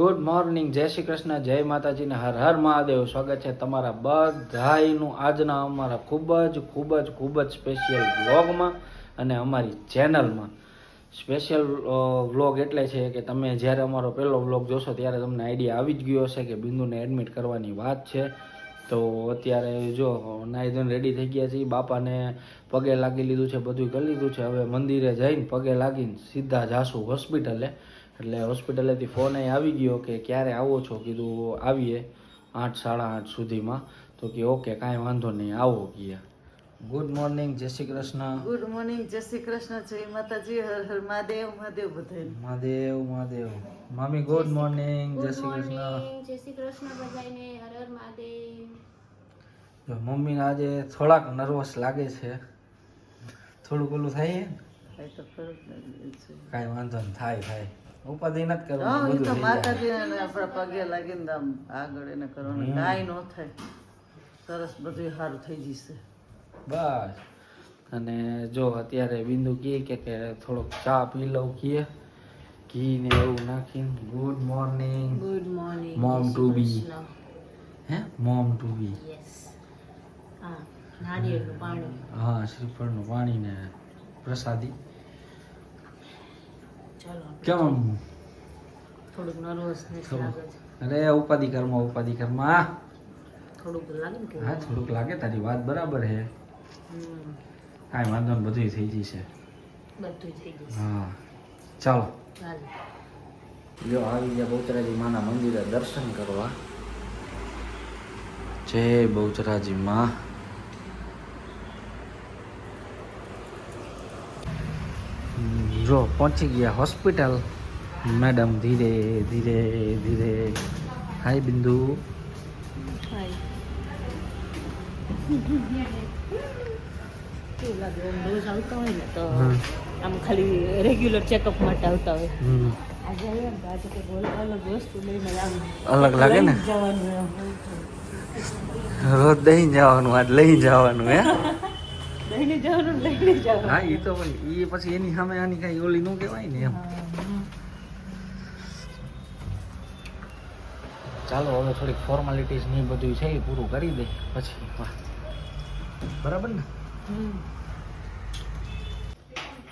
Good morning જય શ્રી કૃષ્ણ, જય માતાજીને હર હર મહાદેવ. સ્વાગત છે તમારા બધાનું આજના અમારા ખૂબ જ ખૂબ જ ખૂબ જ સ્પેશિયલ વ્લોગમાં અને અમારી ચેનલમાં સ્પેશિયલ વ્લોગ એટલે છે કે તમે જ્યારે અમારો પહેલો વ્લોગ જોશો ત્યારે તમને આઈડિયા આવી જ ગયો હશે કે બિંદુને એડમિટ કરવાની વાત છે. તો અત્યારે જો નાઈ રેડી થઈ ગયા છીએ. બાપાને પગે લાગી લીધું છે બધું કરી લીધું છે. હવે મંદિરે જઈને પગે લાગીને સીધા જાશું હોસ્પિટલે એટલે હોસ્પિટલેથી ફોન અહીં આવી ગયો કે ક્યારે આવો છો? કીધું આવીએ આઠ સાડા આઠ સુધીમાં. તો કે ઓકે કાંઈ વાંધો નહીં આવો ગયા. ગુડ મોર્નિંગ જય શ્રી કૃષ્ણ. ગુડ મોર્નિંગ જય શ્રી કૃષ્ણ જય માતાજી હર હર મહાદેવ મહાદેવ બધાય. મહાદેવ મહાદેવ. મામી ગુડ મોર્નિંગ જય શ્રી કૃષ્ણ. જય શ્રી કૃષ્ણ બધાયને હર હર મહાદેવ. જો મમ્મીને આજે થોડાક નર્વસ લાગે છે. થોડું ઓલું થાય તો. કાંઈ વાંધો નહીં થાય થાય. ઉપાધિ નથી હા કરવાની એ તો. માતાજીને આપણા પગે લાગીને આમ આગળ એને કરવાનું. કાંઈ ન થાય. સરસ બધું સારું થઈ જશે. બસ. અને જો અત્યારે બિંદુ કહે કે કે થોડોક ચા પી લઉં કીએ ઘી ને એવું નાખીને good morning. Good morning mom to be. હે? Mom to B. યસ હા પાણી. હા શ્રીફળનું પાણી ને પ્રસાદી. કેમ થોડુંક નર્વસનેસ થોડુંક. લાગે છે. અરે ઉપાધિ કર્મ ઉપાધિ કર્મ હા થોડુંક લાગે ને કે થોડુંક લાગે તારી વાત બરાબર છે. હમ, કાંઈ વાંધો નહીં બધું થઈ જશે. બધું થઈ જશે. હા. ચાલો. ચાલો જો આવી ગયા બહુચરાજી માના મંદિરે દર્શન કરવા. જય બહુચરાજી માં. જો પહોંચી ગયા હોસ્પિટલ મેડમ ધીરે ધીરે ધીરે. હાય બિંદુ. આમ ખાલી રેગ્યુલર ચેકઅપ માટે આવતા હોય અલગ લાગે ને. રોજ દહીં જવાનું આજ લઈ જવાનું હે? લઈને જવાનું લઈને જવાનું હા એ તો એ પછી એની સામે આની કઈ ઓલી નું કહેવાય ને એમ. ચાલો હવે થોડીક ફોર્માલિટીઝ ને બધું છે એ પૂરું કરી દે પછી બરાબર ને.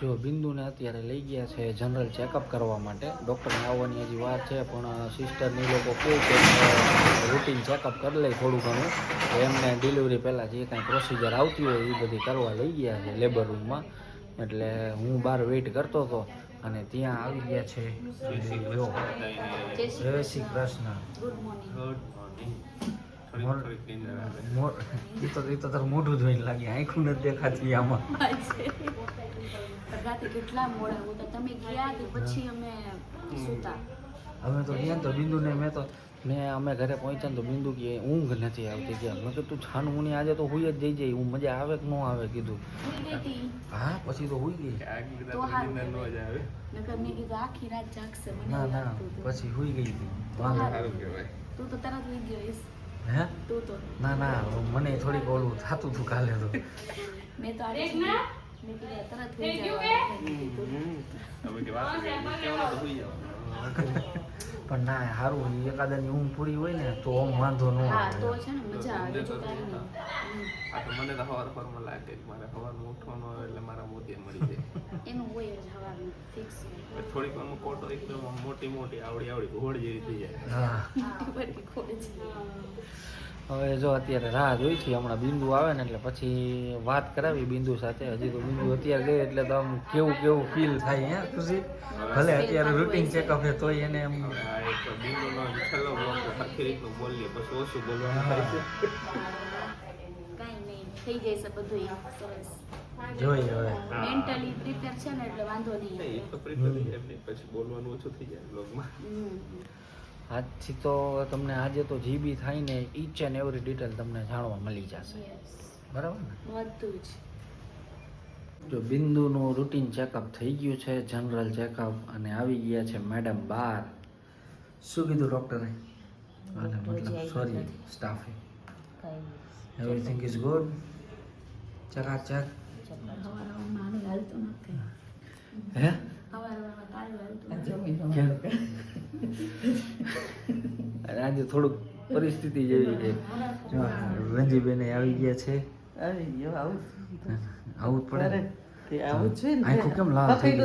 જો બિંદુને અત્યારે લઈ ગયા છે જનરલ ચેકઅપ કરવા માટે. ડૉક્ટરને આવવાની હજી વાર છે, પણ સિસ્ટરને લોકો કહે છે રૂટીન ચેકઅપ કરી લે થોડું ઘણું. એમને ડિલિવરી પહેલાં જે કાંઈ પ્રોસિજર આવતી હોય એ બધી કરવા લઈ ગયા છે લેબર રૂમમાં એટલે હું બહાર વેઇટ કરતો હતો અને ત્યાં આવી ગયા છે જય શ્રી કૃષ્ણ. ગુડ મોર્નિંગ મોઢું જોઈને લાગે. આંખું નથી દેખાતી આમાં. રાતે કેટલા મોડા હું તો તમે ગયા કે પછી અમે સૂતા? અમે તો ગયા ને મેં તો મેં અમે ઘરે પહોંચ્યા ને તો બિંદુ કે ઊંઘ નથી આવતી ગયા મેં કીધું તું છાનું આજે તો હુઈ જ જઈ જાય. હું મજા આવે કે ન આવે કીધું. હા પછી તો હુઈ ગઈ. તો હારું નકર મેં કીધું આખી રાત જાગશે મને ના ના. પછી હુઈ ગઈ વાંધો તું તો તરત ઉઈ ગયો. હે? તું તો ના ના મને થોડીક ઓલું થતું હતું કાલે તો. મેં તો ઉઈ જવાનું. પણ ના સારું એકાદાની ઊંઘ પૂરી હોય ને તો વાંધો ન આવે. તો છે ને મજા આવે મને તો સવાર સવારમાં લાગે કે મારે સવારમાં ઉઠવાનું આવે એટલે મારા મોતી મળી જાય. એનું હોય જ હવાનું ફિક્સ પછી થોડીક વારમાં કોટો એકદમ મોટી મોટી આવડી આવડી ઘોડ જેવી થઈ જાય. હવે જો અત્યારે રાહ જોઈ છે હમણાં બિંદુ આવે ને એટલે પછી વાત કરાવી બિંદુ સાથે. હજી તો બિંદુ અત્યારે ગઈ એટલે તો આમ કેવું કેવું ફીલ થાય હે ખુશી? ભલે અત્યારે રૂટીન ચેકઅપ છે તોય એને એમ બિંદુ નો બિંદુનો છેલ્લો બ્લોક સરખી રીતનું બોલીએ પછી ઓછું બોલવાનું થાય છે. કાંઈ જાય છે બધું સરસ. જોઈએ હવે. મેન્ટલી પ્રિપેર છે ને એટલે વાંધો નહીં. એ તો પ્રિપેર થઈ જાય. એમની પછી બોલવાનું ઓછું થઈ જાય બ્લોગમાં આજથી તો તમને આજે તો જે બી થાય ને ઈચ એન્ડ એવરી ડિટેલ તમને જાણવા મળી જશે. બરાબર ને? બધું જ. જો બિંદુનું રૂટીન ચેકઅપ થઈ ગયું છે જનરલ ચેકઅપ અને આવી ગયા છે મેડમ બાર. શું કીધું ડૉક્ટરે મતલબ સોરી સ્ટાફે એવરીથિંગ ઇઝ ગુડ ચકાચક. હે? આજે થોડુંક પરિસ્થિતિ જેવી છે. રંજીબેન આવી ગયા છે. આવી પડે છે ને કેમ લાલ થઈ.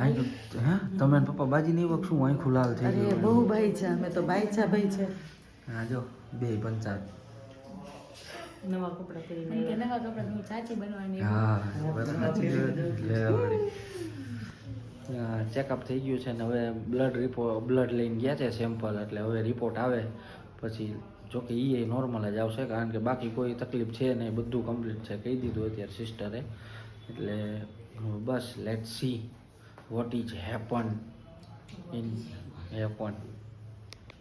આંખો હે? તમે પપ્પા બાજી નહીં વખશું આંખું લાલ થઈ બહુ ભાઈ છે અમે તો બાઈચા ભાઈ છે. હા જો બે પંચાયત નવા કપડા પહેરીને કે નવા કપડા હું ચાચી બનવાની હા સાચી વાત. ચેકઅપ થઈ ગયું છે ને હવે બ્લડ રિપોર્ટ બ્લડ લઈને ગયા છે સેમ્પલ એટલે હવે રિપોર્ટ આવે. પછી જોકે એ નોર્મલ જ આવશે કારણ કે બાકી કોઈ તકલીફ છે નહીં બધું કમ્પ્લીટ છે. કહી દીધું અત્યારે સિસ્ટરે એટલે બસ let see what is happen in happen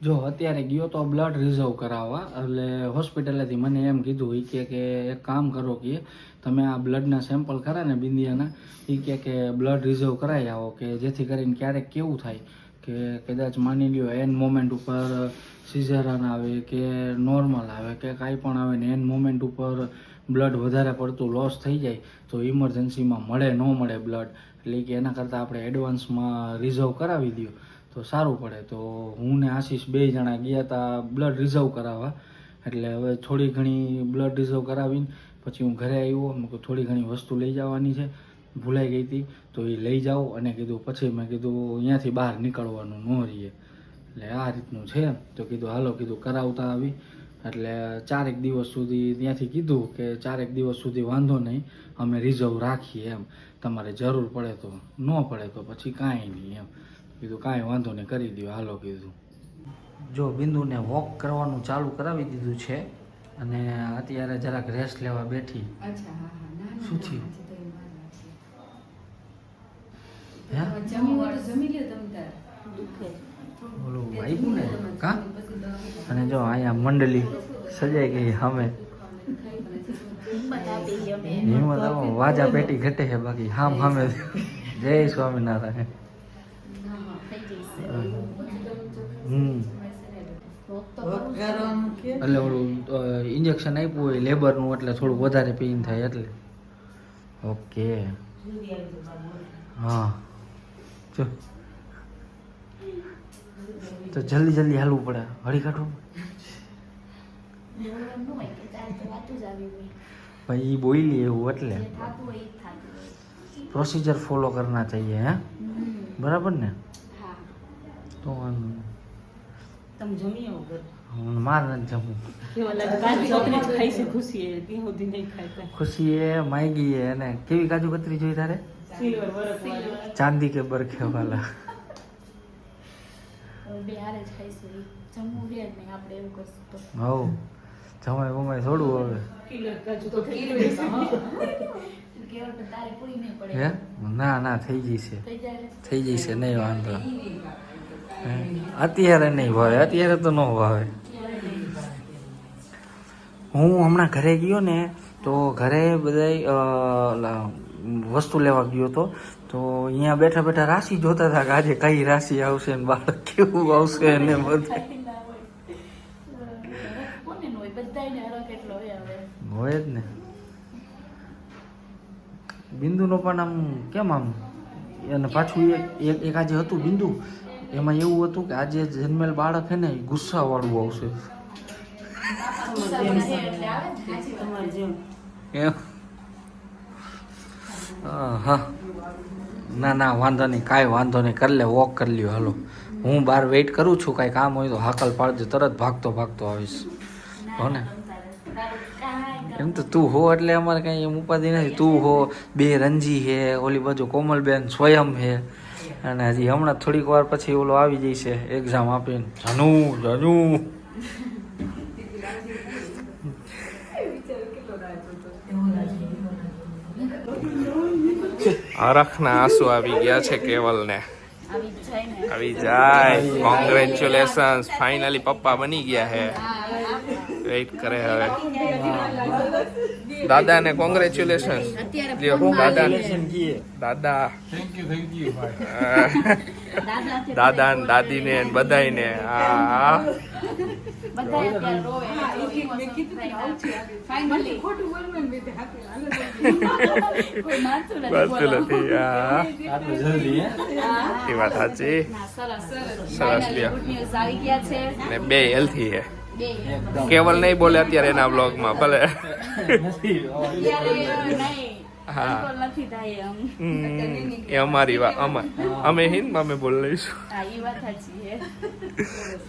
જો અત્યારે ગયો તો બ્લડ રિઝર્વ કરાવવા. એટલે હોસ્પિટલેથી મને એમ કીધું એ કે કે એક કામ કરો કે તમે આ બ્લડના સેમ્પલ ખરા ને બિંદિયાના એ કે કે બ્લડ રિઝર્વ કરાવી આવો કે જેથી કરીને ક્યારેક કેવું થાય કે કદાચ માની લ્યો એન મોમેન્ટ ઉપર સિઝરન આવે કે નોર્મલ આવે કે કાંઈ પણ આવે ને એન મોમેન્ટ ઉપર બ્લડ વધારે પડતું લોસ થઈ જાય તો ઇમરજન્સીમાં મળે, ન મળે બ્લડ એટલે કે એના કરતાં આપણે એડવાન્સમાં રિઝર્વ કરાવી દો તો સારું પડે. તો હું ને આશીષ બે જણા ગયા હતા બ્લડ રિઝર્વ કરાવવા. એટલે હવે થોડી ઘણી બ્લડ રિઝર્વ કરાવીને પછી હું ઘરે આવ્યો. મેં કીધું થોડી ઘણી વસ્તુ લઈ જવાની છે. ભૂલાઈ ગઈ હતી. તો એ લઈ જાઓ. અને કીધું પછી મેં કીધું અહીંયાથી બહાર નીકળવાનું ન રહીએ. એટલે આ રીતનું છે તો કીધું હાલો, કીધું કરાવતા આવી. એટલે ચારેક દિવસ સુધી ત્યાંથી કીધું કે ચારેક દિવસ સુધી વાંધો નહીં. અમે રિઝર્વ રાખીએ એમ. તમારે જરૂર પડે તો ન પડે તો પછી કાંઈ નહીં એમ. કીધું કાંઈ વાંધો નહીં કરી દો હાલો કીધું. જો બિંદુને વોક કરવાનું ચાલુ કરાવી દીધું છે અને અત્યારે જરાક રેસ્ટ લેવા બેઠી. અચ્છા હા હા. ના ના શું થયું? ઓલું વાગ્યું ને? કા? અને જો અહીંયા મંડળી સજાઈ ગઈ સામે. હિંમત આવો વાજા પેટી ઘટે છે બાકી. હામ હામે. જય સ્વામિનારાયણ થઈ જઈશે હમ રોગ તો વોક કરવું જ કરવાનું કે એટલે ઓલું ઇન્જેક્શન આપ્યું હોય લેબરનું એટલે થોડું વધારે પેઇન થાય એટલે. ઓકે. હા. જો. તો જલ્દી જલ્દી હાલવું પડે. હળી કાઢવું બોલવાનું ન હોય કે તારે તો વાતું જ આવી હોય ભાઈ બોલી એવું એટલે પ્રોસીજર ફોલો કરના ચાહીએ હે? બરાબર ને? તો વાંધો. તમે જમી આવો ઘર. માર નથી જમવું કેવા લાગે? કાજુ કતરી જ ખાઈ છે ખુશી એ. માગી એ અને કેવી કાજુ કતરી જોઈ તારે? ચાંદી કે બરખે વાલા. હવે જમાય બમાય થોડું હવે. ના ના થઈ જશે થઈ જાય ને. થઈ જશે નહીં વાંધો? અત્યારે નહીં ભાવે, અત્યારે તો ન ભાવે. હું હમણાં ઘરે ગયો ને, તો ઘરે બધા વસ્તુ લેવા ગયો હતો તો અહીંયા બેઠા બેઠા રાશિ જોતા હતા કે આજે કઈ રાશિ આવશે ને બાળક કેવું આવશે ને બધું હોય. જ ને. બિંદુનો પણ આમ કેમ આમ? અને પાછું એક એક આજે હતું બિંદુ. એમાં એવું હતું કે આજે જન્મેલ બાળક છે ને, એ ગુસ્સાવાળું આવશે. છે હા ના ના, વાંધો નહીં, કાંઈ વાંધો નહીં, કરી લે વોક કરી લ્યો, હાલો. હું બહાર વેઇટ કરું છું કાંઈ કામ હોય તો હાકલ પાડજે, તરત ભાગતો ભાગતો આવીશ. હો ને? એમ તો તું હો એટલે અમારે કાંઈ એમ ઉપાધિ નથી. તું હો, બે રંજી હે, ઓલી બાજુ કોમલબેન સ્વયં હે. અને હજી હમણાં થોડીક વાર પછી ઓલો આવી જશે એક્ઝામ આપીને. જનુ જનુ હરખના આંસુ આવી ગયા છે જાય ને આવી જાય. કોંગ્રેચ્યુલેશન્સ ફાઇનલી પપ્પા બની ગયા હે. વેઇટ કરે હવે. દાદાને ને કોંગ્રેચ્યુલેશન દાદા. દાદા. દાદા દાદા ને દાદી ને બધાય ને હે હા. એ વાત સાચી. સરસ. બે હેલ્થી બે કેવલ નહીં બોલે અત્યારે એના બ્લોગમાં ભલે. હા. એ અમારી વાત અમે અમે હિન્દમાં અમે બોલી લઈશું.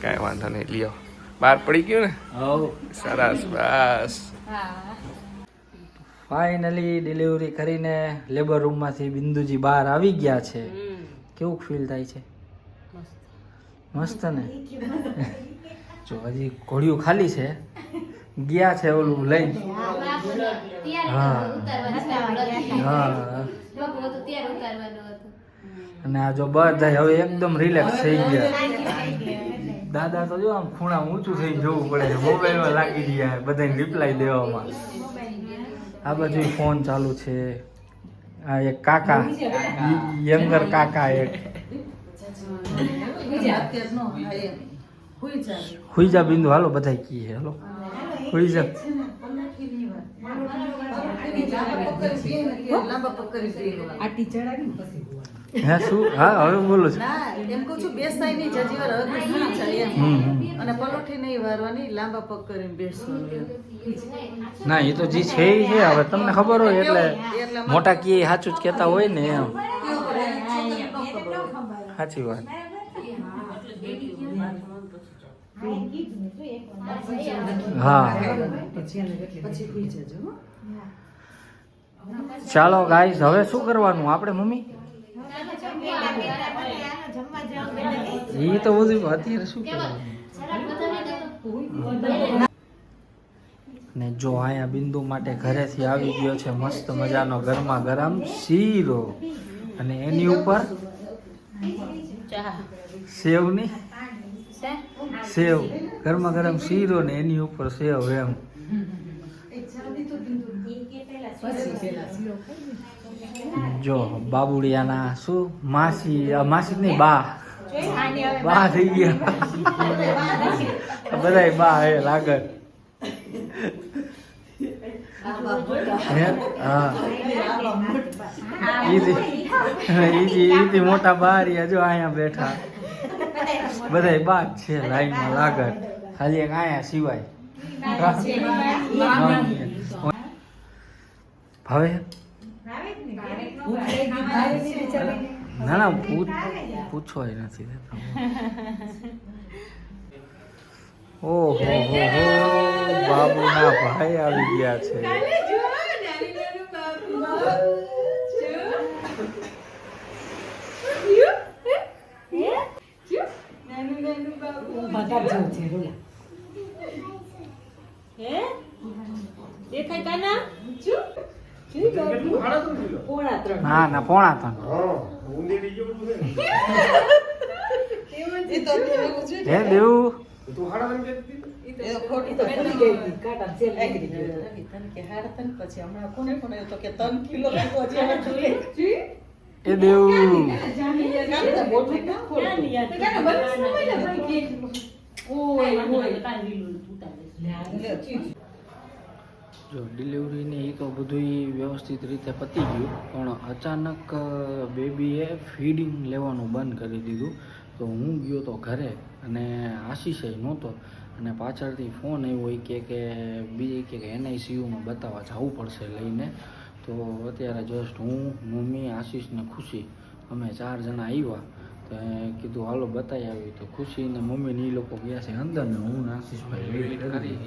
કાંઈ વાંધો નહીં લ્યો. બહાર પડી ગયું ને? સરસ બસ. ફાઇનલી ડિલિવરી કરીને લેબર રૂમમાંથી બિંદુજી બહાર આવી ગયા છે. કેવું ફીલ થાય છે? મસ્ત ને? જો હજી ઘોડિયું ખાલી છે. ગયા છે ઓલું લઈ. હા હા. અને આ જો બધા હવે એકદમ રિલેક્સ થઈ ગયા. દાદા તો જો આમ ખૂણા ઊંચું થઈ જવું પડે છે. મોબાઈલમાં લાગી ગયા બધાને રિપ્લાય દેવામાં. આ બાજુ ફોન ચાલુ છે. આ એક કાકા યંગર કાકા એક. હુઈ જા બિંદુ હાલો બધા કી છે હાલો હુઈ જા લાંબા પગ કરી બેહવા. હે શું? હા હવે બોલો છું. ના એમ કહું છું બેસાય નહીં જજી વાર હવે સુઈ એમ. હમ હમ. અને પલોઠી નહીં વારવાની લાંબા પગ કરીને બેસવાનું ના એ તો જે છે એ છે. હવે તમને ખબર હોય એટલે મોટા કી સાચું જ કહેતા હોય ને એમ. સાચી વાત. હા ચાલો ગાઈસ હવે શું કરવાનું? આપણે મમ્મી? એ તો બધું અત્યારે શું કરવાનું? ને જો અહીંયા બિંદુ માટે ઘરેથી આવી ગયો છે મસ્ત મજાનો ગરમા ગરમ શીરો. અને એની ઉપર સેવની સેવ, ગરમા ગરમ શીરો ને એની ઉપર સેવ એમ. જો, બાબુડિયાના શું? માસી માસી નહીં, બા. બા થઈ ગયા. બધાય બા હે ઈજી મોટા બારિયા જો અહીંયા બેઠા. બધાય બાદ છે લાઈનમાં લાગત ખાલી એક આયા સિવાય. ભાવે? ના ના પૂછ પૂછો નથી ઓહો હો, બાબુના ભાઈ આવી ગયા છે. દેખાય કાના પોણા ત્રણ પોણા ત્રણ અત્યારે એવું છે હે દેવું એ તો ખોટી તો પતી ગઈ હતી, જેલ નીકળી ગયો. કે હાડ તને પછી હમણાં કોને કોને ત્રણ જો ડિલિવરીને એ તો બધું વ્યવસ્થિત રીતે પતી ગયું પણ અચાનક બેબીએ ફીડિંગ લેવાનું બંધ કરી દીધું. તો હું ગયો તો ઘરે અને આશીષે નહોતો. અને પાછળથી ફોન આવ્યો હોય કે કે બીજી કે એનઆઈસીયુમાં બતાવવા જવું પડશે લઈને. તો અત્યારે જસ્ટ હું મમ્મી આશીષને ખુશી. અમે ચાર જણા આવ્યા. કીધું હાલો બતાવી આવી. તો ખુશી ને મમ્મી ને એ લોકો ગયા છે અંદર ને હું આશીષભાઈ વેઇટ કરી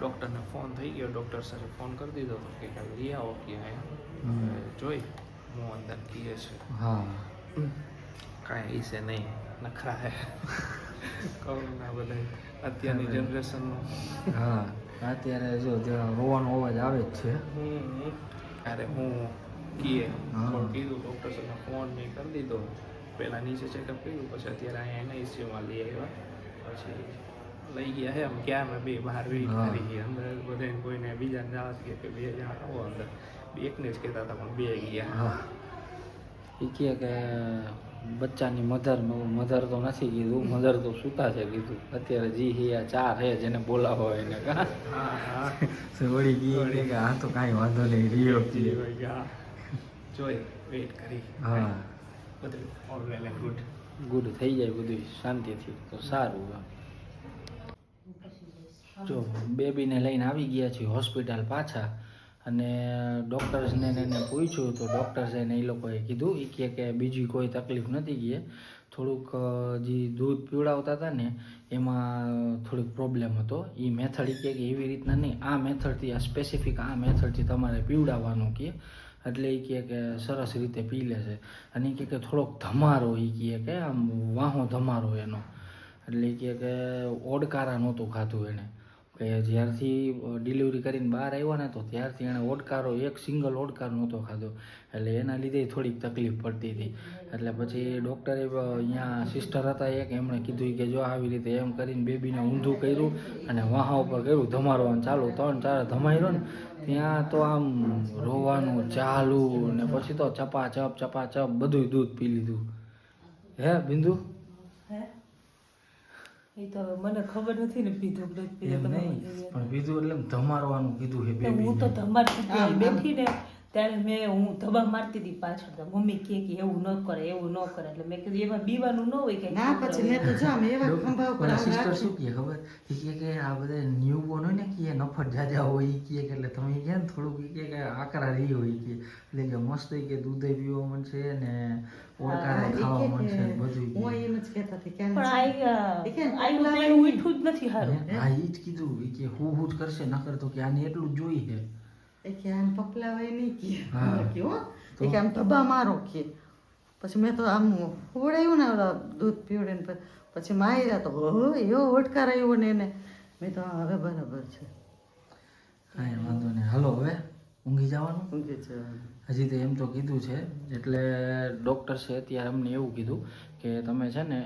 ડૉક્ટરને ફોન થઈ ગયો. ડૉક્ટર સાથે ફોન કરી દીધો તો કે કાલે લઈ આવો કે. જોઈ હું અંદર કીએ છે. હા. કાંઈ ઈસે નહીં. નખરા હે. કરુણા બધા અત્યારની જનરેશનનું. હા. અત્યારે જો રોવાનો અવાજ આવે જ છે. અરે હું કીએ. કીધું ડૉક્ટર સાથે ફોન નહીં કરી દીધો. પહેલાં નીચે ચેકઅપ કર્યું પછી અત્યારે અહીંયા એને ઇસ્યુમાં લઈ આવ્યા. પછી લઈ ગયા હે આમ ક્યાં અમે બે બહાર વેઇટ મારી કરી ગયા અંદર બધે કોઈને બીજાને જવા કે કે બે જણા આવો અંદર. એકને જ કહેતા હતા પણ બે ગયા. હા. એ કહે કે બચ્ચાની મધર મધર તો નથી કીધું મધર તો સૂતા છે કીધું. અત્યારે જી હિયા ચાર હે જેને બોલાવો એને. કા હા હા. વળી ગઈ કે આ તો કાંઈ વાંધો નહીં રહ્યો જી ભાઈ જોઈ વેટ કરી. હા. ગુડ ગુડ થઈ જાય, બધું શાંતિથી. તો સારું. જો, બેબીને લઈને આવી ગયા છીએ હોસ્પિટલ પાછા. અને ડૉક્ટર્સને એને પૂછ્યું, તો ડૉક્ટર્સે એને એ લોકોએ કીધું એ કહે કે બીજી કોઈ તકલીફ નથી ગઈ. થોડુંક જે દૂધ પીવડાવતા હતા ને, એમાં થોડીક પ્રોબ્લેમ હતો. એ મેથડ એ કે એવી રીતના નહીં. આ મેથડથી, આ સ્પેસિફિક આ મેથડથી તમારે પીવડાવવાનું કહે એટલે એ કહે કે સરસ રીતે પી લે છે. અને એ કહે કે થોડોક ધમારો એ કહે કે આમ વાહો ધમારો એનો. એટલે એ કહે કે ઓડકારા નહોતું ખાધું એણે કે જ્યારથી ડિલિવરી કરીને બહાર આવ્યો ને તો ત્યારથી એણે ઓડકારો, એક સિંગલ ઓડકાર નહોતો ખાધો. એટલે એના લીધે થોડીક તકલીફ પડતી હતી. એટલે પછી ડૉક્ટરે અહીંયા સિસ્ટર હતા એક એમણે કીધું કે જો આવી રીતે એમ કરીને બેબીને ઊંધું કર્યું અને વાહા ઉપર કર્યું ધમારવાનું ચાલુ ત્રણ ચાર ધમાયરો ને ત્યાં તો આમ રોવાનું ચાલુ ને પછી તો ચપા ચપ ચપા ચપ બધું દૂધ પી લીધું. હે બિંદુ? હે? એ તો મને ખબર નથી ને પીધું નહીં પણ બીજું એટલે ધમારવાનું કીધું હે બેબી હું તો ધમાર બેઠી ને ત્યારે મેં હું ધબા મારતી હતી પાછળ તો મમ્મી કે કે એવું ન કરે એવું ન કરે. એટલે મેં કીધું એમાં બીવાનું ન હોય કે ના પછી મેં તો જો આમ એવા ખંભા ઉપર સિસ્ટર શું કહે ખબર? કે કે આ બધા ન્યૂ બોર્ન હોય ને કે નફટ જાજા હોય કે એટલે તમે કે ને થોડુંક એ કે આકરા રહી હોય કે એટલે કે મસ્ત કે દૂધે પીવા છે ને ઓળકારે ખાવા મન મળશે બધું હું એમ જ કહેતા હતી કે પણ આઈ કે આઈ ઉઠું જ નથી હારું. હા એ જ કીધું કે હું હું જ કરશે નકર તો કે આને એટલું જ જોઈએ. કે આને પપલાવાય નહીં કે. કીધું, હો. કે આમ ધબ્બા મારો કે. પછી મેં તો આમ ઉડાવ્યું ને દૂધ પીવડે પછી માર્યા તો હો એવો ઓટકાર આવ્યો ને એને. મેં તો હવે બરાબર છે. કાંઈ વાંધો નહીં. હાલો હવે ઊંઘી જવાનું? ઊંઘી જવાનું. હજી તો એમ તો કીધું છે એટલે ડૉક્ટર્સે અત્યારે અમને એવું કીધું કે તમે છે ને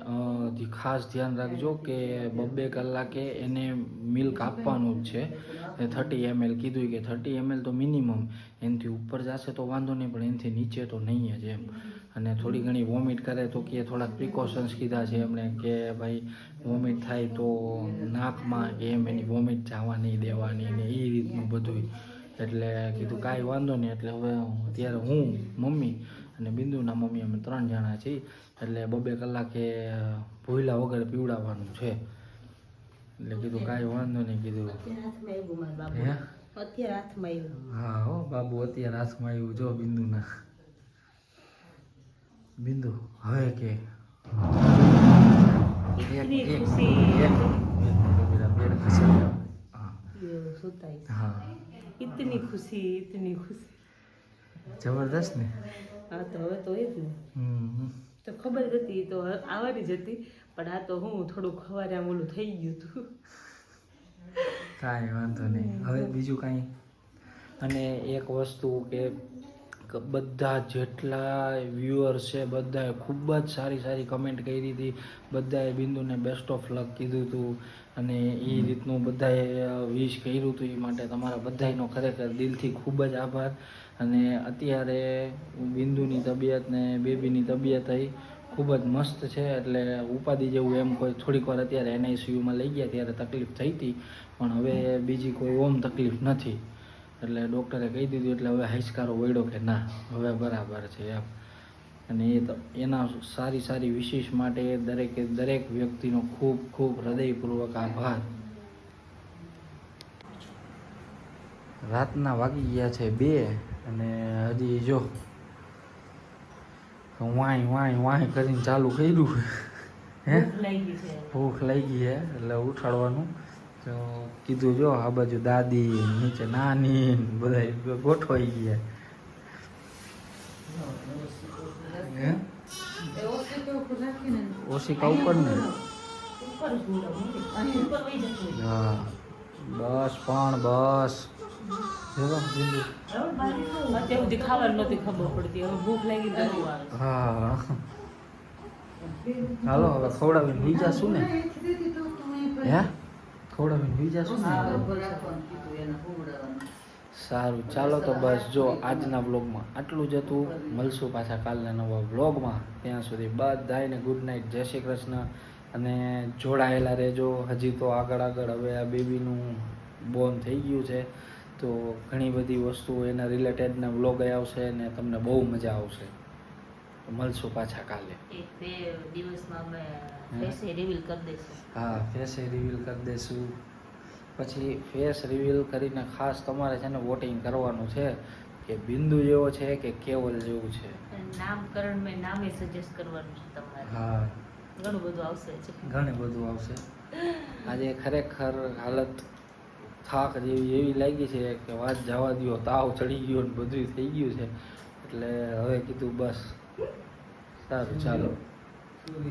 ખાસ ધ્યાન રાખજો કે બબ્બે કલાકે એને મિલ્ક આપવાનું જ છે. થર્ટી એમએલ કીધું કે થર્ટી એમએલ તો મિનિમમ એનાથી ઉપર જશે તો વાંધો નહીં, પણ એનાથી નીચે તો નહીં જ એમ. અને થોડી ઘણી વોમિટ કરે તો કે થોડાક પ્રિકોશન્સ કીધા છે એમણે કે ભાઈ વોમિટ થાય તો નાકમાં એમ એની વોમિટ જવા નહીં દેવાની ને એ રીતનું બધું એટલે કીધું કાંઈ વાંધો નહીં, એટલે હવે અત્યારે હું, મમ્મી અને બિંદુના મમ્મી અમે ત્રણ જણા છીએ. એટલે બબે કલાકે ભોયલા વગર પીવડાવવાનું છે. એટલે કીધું કાંઈ વાંધો નહીં કીધું. અત્યારે હાથમાં આવ્યું મારા હે? હા બાબુ અત્યારે હાથમાં આવ્યું. જો બિંદુના. બિંદુ હવે કે. ઇતની ખુશી ઇતની ખુશી. જબરદસ્ત ને? હા તો હવે તો એ જ ને. હમ. તો ખબર હતી તો આવવાની જ હતી પણ આ તો હું થોડુંક સવારે આમ ઓલું થઈ ગયું હતું. કાંઈ વાંધો નહીં. હવે બીજું કાંઈ? અને એક વસ્તુ કે બધા જેટલા વ્યુઅર્સ છે બધાએ ખૂબ જ સારી સારી કમેન્ટ કરી હતી. બધાએ બિંદુને બેસ્ટ ઓફ લક કીધું હતું. અને એ રીતનું બધાએ વિશ કર્યું હતું એ માટે. તમારા બધાયનો ખરેખર દિલથી ખૂબ જ આભાર. અને અત્યારે બિંદુની તબિયત ને બેબીની તબિયત થઈ ખૂબ જ મસ્ત છે, એટલે ઉપાધિ જેવું એમ કોઈ થોડીક વાર અત્યારે એનઆઈસીયુમાં લઈ ગયા ત્યારે તકલીફ થઈ હતી, પણ હવે બીજી કોઈ ઓમ તકલીફ નથી. એટલે ડૉક્ટરે કહી દીધું, એટલે હવે હાઈસકારો વળ્યો કે ના? હવે બરાબર છે એમ. અને એ તો એના સારી સારી વિશેષ માટે દરેકે દરેક વ્યક્તિનો ખૂબ ખૂબ હૃદયપૂર્વક આભાર. રાતના વાગી ગયા છે બે અને હજી જો વાંય વાંય વાંય કરીને ચાલુ કર્યું હે? ભૂખ લાગી છે. એટલે ઉઠાડવાનું. તો કીધું જો આ બાજુ દાદી નીચે નાની બધા ગોઠવાઈ ગયા. હે? ઓશિકા ઉપર ને? બસ પણ બસ. જો બિંદુ અત્યાર સુધી ખાવાનું નહોતી ખબર પડતી હવે ભૂખ લાગી તો હા. હાલો હવે ખવડાવીને બી જાશું ને. હે? ખવડાવીને ને. સારું ચાલો તો બસ જો આજના બ્લોગમાં આટલું જ હતું. મળશું પાછા કાલના નવા બ્લોગમાં ત્યાં સુધી બધાને ગુડ નાઇટ જય શ્રી કૃષ્ણ. અને જોડાયેલા રહેજો. હજી તો આગળ આગળ હવે આ બેબીનું બોર્ન થઈ ગયું છે. તો ઘણી બધી વસ્તુઓ એના રિલેટેડના વ્લોગ આવશે અને તમને બહુ મજા આવશે. મળશું પાછા કાલે. એક બે દિવસમાં અમે ફેસે રિવીલ કરી દઈશું. હા ફેસ રિવીલ કરી દઈશું. પછી ફેસ રિવીલ કરીને ખાસ તમારે છે ને વોટિંગ કરવાનું છે કે બિંદુ જેવો છે કે કેવલ જેવું છે. નામકરણ મેં નામે સજેસ્ટ કરવાનું છે તમારે. હા. ઘણું બધું આવશે ઘણું બધું આવશે. આજે ખરેખર હાલત થાક જેવી એવી લાગી છે કે વાત જવા દ્યો, તાવ ચડી ગયો ને બધું થઈ ગયું છે. એટલે હવે કીધું બસ, સારું, ચાલો.